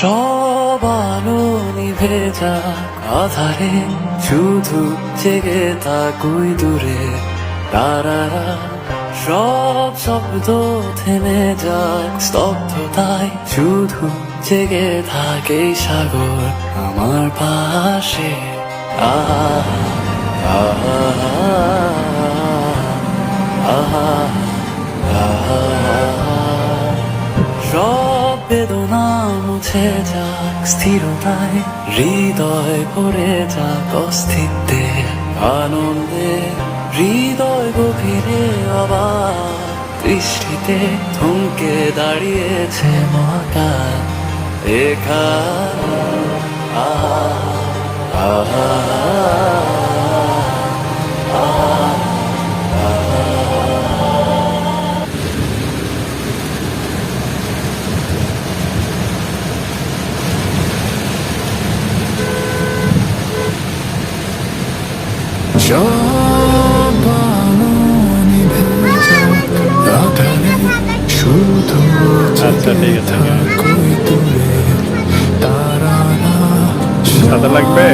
সব আলো নিভে যাক আধারে, শুধু জেগে থাকুই দূরে। তারারা সব শব্দ থেমে যাক স্তব্ধতায়, শুধু জেগে থাকে সাগর আমার পাশে। আহা আহা আহা আহা। সব বেদনা মুছে যাক স্থিরতায় হৃদয় ভরে যাক অস্তিত্বে আনন্দে, হৃদয় গভীরে অবাক দৃষ্টিতে থমকে দাঁড়িয়েছে মহাকা একা আহা আহা। আচ্ছা, ঠিক আছে। সাদা লাগবে?